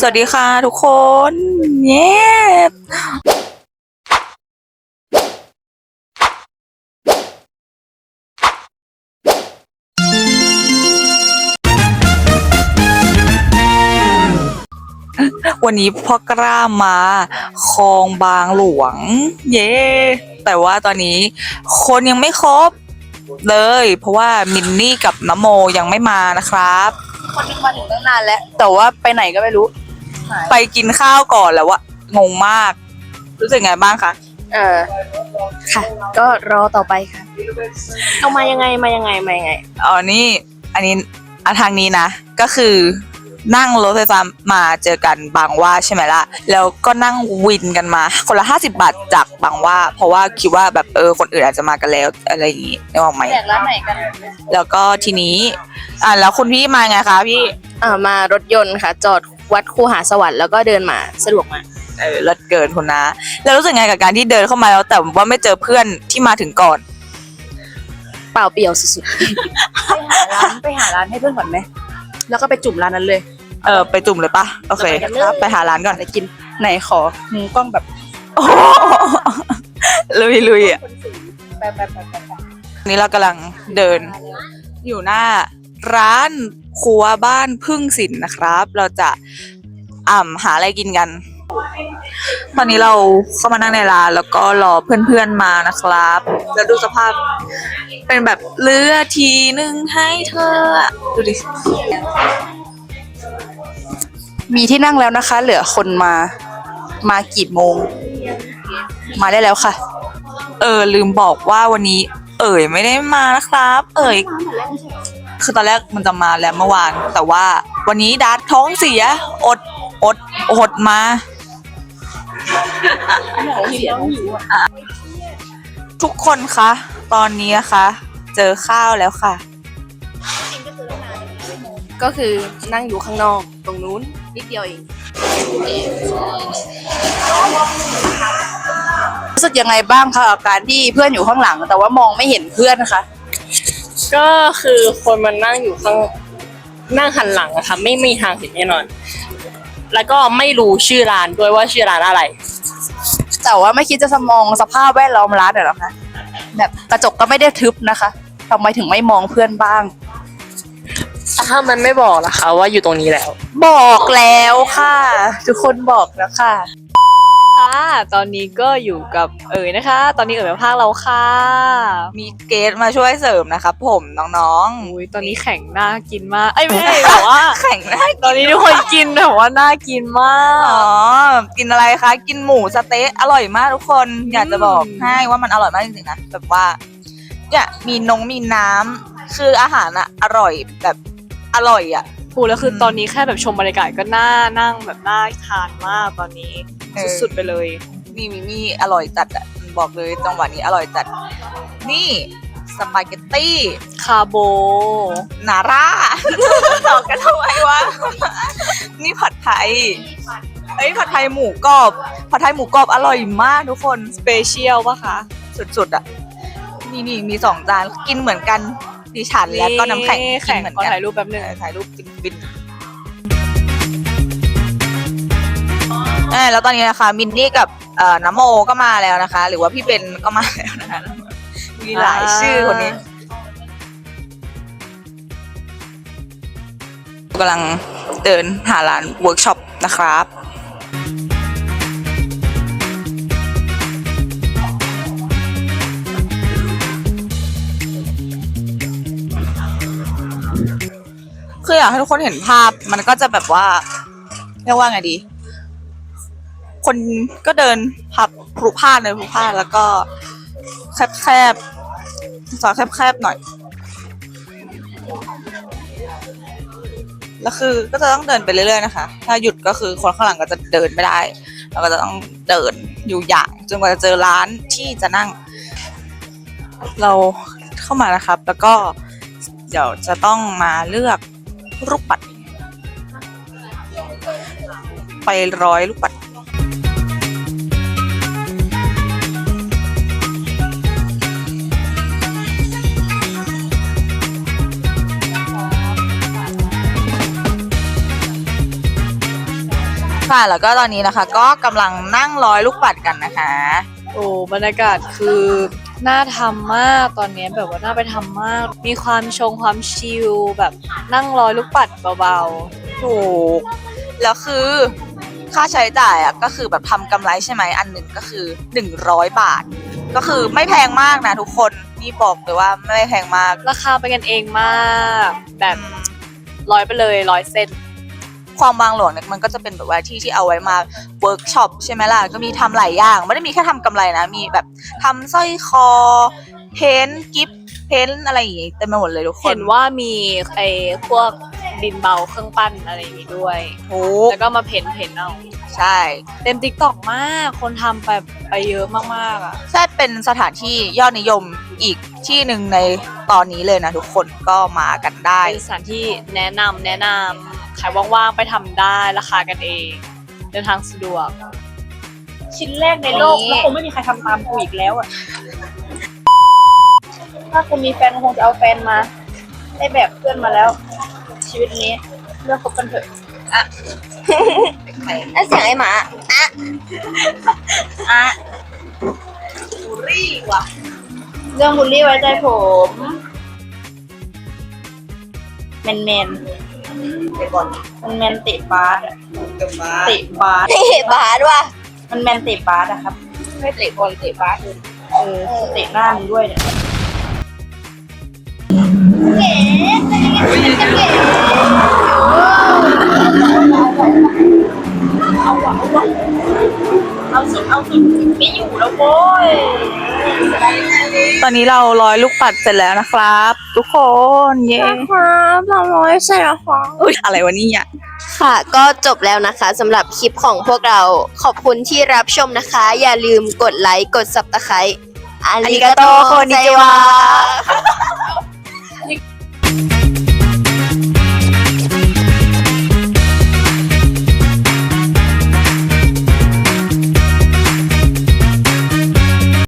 สวัสดีค่ะทุกคนเย้วันนี้พ่อกล้ามาคลองบางหลวง เย้แต่ว่าตอนนี้คนยังไม่ครบเลย เพราะว่ามินนี่กับน้โมยังไม่มานะครับ คนนึงมาถึงตั้งนานแล้ว แต่ว่าไปไหนก็ไม่รู้ ไปกินข้าวก่อนแล้ววะงงมาก รู้สึกไงบ้างคะเออค่ะ ก็รอต่อไปค่ะเอามายังไงมายังไงมายังไงอ๋อนี่ อันนี้อันทางนี้นะ ก็คือนั่งรถไฟฟ้ามาเจอกันบางหว่าใช่ไหมล่ะ แล้วก็นั่งวินกันมา คนละห้าสิบาทจากบางหว่า เพราะว่าคิดว่าแบบเออคนอื่นอาจจะมากันแล้วอะไรอย่างงี้นึกออกไหมแจกร้านไหนกัน แล้วก็ทีนี้ อ่าแล้วคุณพี่มาไงคะพี่อ่ามารถยนต์ค่ะ จอดวัดคูหาสวรรค์แล้วก็เดินมาสะดวกมากเออเลิศเกินคุณนะแล้วรู้สึกไงกับการที่เดินเข้ามาแล้วแต่ว่าไม่เจอเพื่อนที่มาถึงก่อน เปล่าเปลี่ยวสุดๆไปหาร้านไปหาร้านให้เพื่อนก่อนไหมแล้วก็ไปจุ่มร้านนั้นเลย เออไปจุ่มเลยปะโอเคไปกันเลยไปหาร้านก่อนไปกินไหนขอมุมกล้องแบบโอ้โหลุยลุยอะไปไปไปไปไปวันนี้เรากำลังเดินอยู่หน้า ร้านครัวบ้านพึ่งสินนะครับ เราจะอ่ำหาอะไรกินกัน ตอนนี้เราเข้ามานั่งในร้านแล้วก็รอเพื่อนๆมานะครับ แล้วดูสภาพเป็นแบบเลือทีนึงให้เธอดูดิมีที่นั่งแล้วนะคะ เหลือคนมา มากี่โมง มาได้แล้วค่ะ เออลืมบอกว่าวันนี้ เอ๋ยไม่ได้มานะครับ เอ๋ย คือตอนแรกมันจะมาแล้วเมื่อวาน แต่ว่าวันนี้ดัดท้องเสีย อด อด อดมาทุกคนคะ ตอนนี้นะคะ เจอข้าวแล้วค่ะ ก็คือนั่งอยู่ข้างนอกตรงนู้นนิดเดียวเองรู้สึกยังไงบ้างคะกับการที่เพื่อนอยู่ข้างหลัง แต่ว่ามองไม่เห็นเพื่อนนะคะ ก็คือคนมันนั่งอยู่ข้างนั่งหันหลังอะค่ะไม่มีทางเห็นแน่นอน แล้วก็ไม่รู้ชื่อร้านด้วยว่าชื่อร้านอะไร แต่ว่าไม่คิดจะสมองสภาพแวดล้อมร้านเหรอคะแบบกระจกก็ไม่ได้ทึบนะคะทำไมถึงไม่มองเพื่อนบ้าง ถ้ามันไม่บอกล่ะคะว่าอยู่ตรงนี้แล้ว บอกแล้วค่ะ ทุกคนบอกแล้วค่ะค่ะ ตอนนี้ก็อยู่กับเอ๋ยนะคะ ตอนนี้เอ๋ยมาภาคเราค่ะ มีเกสมาช่วยเสริมนะครับผมน้องอุ้ยตอนนี้แข่งน่ากินมาก เอ้ยไม่ใช่แบบว่าๆแข่งนะตอนนี้ทุกคนกินแบบว่าน่ากินมาก อ๋อ กินอะไรคะ กินหมูสะเต๊ะอร่อยมากทุกคน อยากจะบอกให้ว่ามันอร่อยมากจริงๆนะ แบบว่า เนี่ยมีนงมีน้ำคืออาหารอะอร่อยแบบอร่อยอะพูดแล้วคืออมตอนนี้แค่แบบชมบรรยากาศก็น่านั่งแบบน่าทานมากตอนนี้ เออ สุดๆไปเลยมีมีมีอร่อยจัดอะบอกเลยจังหวะนี้อร่อยจัด นี่สปาเกตตี้คาโบ นาร่าตอกกันทำไมวะ นี่ผัดไทยเอ้ยผัดไทยหมูกรอบ ผัดไทยหมูกรอบอร่อยมากทุกคนสเปเชียลปะคะ สุดๆอะ นี่นี่มีสองจานกินเหมือนกันดิฉันแล้วก็น้ำแข็งกิแข่นงเหมือนขอกันถ่ายรูปแป๊บนึงเออถ่ายรูปฟินฟิน ออแล้วตอนนี้นะคะมินนี่กับเอ่อน้ำโมก็มาแล้วนะคะ หรือว่าพี่เบนก็มาแล้วนะคะมีหลายชื่อคนนี้กำลังเดินหาร้านเวิร์กช็อปนะครับคืออยากให้ทุกคนเห็นภาพมันก็จะแบบว่าเรียกว่าไงดี คนก็เดินพับพลุพล่านเลยพลุพล่าแล้วก็แคบแคบๆซอยแคบแคบๆหน่อย แล้วคือก็จะต้องเดินไปเรื่อยๆนะคะ ถ้าหยุดก็คือคนข้างหลังก็จะเดินไม่ได้เราก็จะต้องเดินอยู่อย่างจนกว่าจะเจอร้านที่จะนั่ง เราเข้ามานะครับ แล้วก็เดี๋ยวจะต้องมาเลือกลูกปัด ไปร้อยลูกปัด ค่ะ แล้วก็ตอนนี้นะคะ ก็กำลังนั่งร้อยลูกปัดกันนะคะ โอ้บรรยากาศคือน่าทำมากตอนนี้แบบว่าน่าไปทำมาก มีความชงความชิลแบบนั่งรอยลูกปัดเบาถูกแล้วคือค่าใช้จ่ายอะก็คือแบบทำกำไรใช่ไหมอันหนึ่งก็คือ 100 บาท ก็คือไม่แพงมากนะทุกคนนี่บอกเลยว่าไม่แพงมากๆราคาเป็นกันเองมาก แบบร้อยไปเลยร้อยเซน ความบางหลวงเนี่ยมันก็จะเป็นแบบว่าที่ที่เอาไว้มาเวิร์กช็อปใช่ไหมล่ะก็มีทำหลายอย่างไม่ได้มีแค่ทำกำไรนะมีแบบทำสร้อยคอเพ้นท์กิฟต์เพ้นท์อะไรอย่างงี้เต็มไปหมดเลยทุกคนเห็นว่ามีไอ้พวกดินเบาเครื่องปั้นอะไรอย่างนี้ด้วยถูกแล้วก็มาเพ้นเพ้นเอาใช่ เต็มติ๊กต็อกมาก คนทำไปไปเยอะมากๆอะใช่เป็นสถานที่ยอดนิยมอีกที่หนึ่งในตอนนี้เลยนะทุกคนก็มากันได้เป็นสถานที่แนะนำแนะนำ ใครว่างๆไปทำได้ราคากันเอง เดินทางสะดวก ชิ้นแรกในโลก นี่ แล้วคงไม่มีใครทำตามกูอีกแล้วอะ ถ้ากูมีแฟนคงจะเอาแฟนมา ได้แบบเพื่อนมาแล้ว ชีวิตนี้เลือกคบกันเถอะแล้วเสียงไอ้หมาเรื่องบูลลี่ไว้ใจผม แมนแมน มันแมนเตะบาสอะเตะบาสเตะบาสว่ะมันแมนเตะบาสอะครับไม่เตะบอลเตะบาสเลยเออเตะหน้ามึงด้วยเนี่ยเอาสุดเอาสุดไม่อยู่แล้วโว้ย ตอนนี้เราร้อยลูกปัดเสร็จแล้วนะครับ ทุกคนเย้ครับเราร้อยใช่แล้วครับอุ๊ยอะไรวะเนี่ยค่ะ ก็จบแล้วนะคะสำหรับคลิปของพวกเราขอบคุณที่รับชมนะคะ อย่าลืมกดไลค์กด subscribe อาริกาโตโคนิจิวะ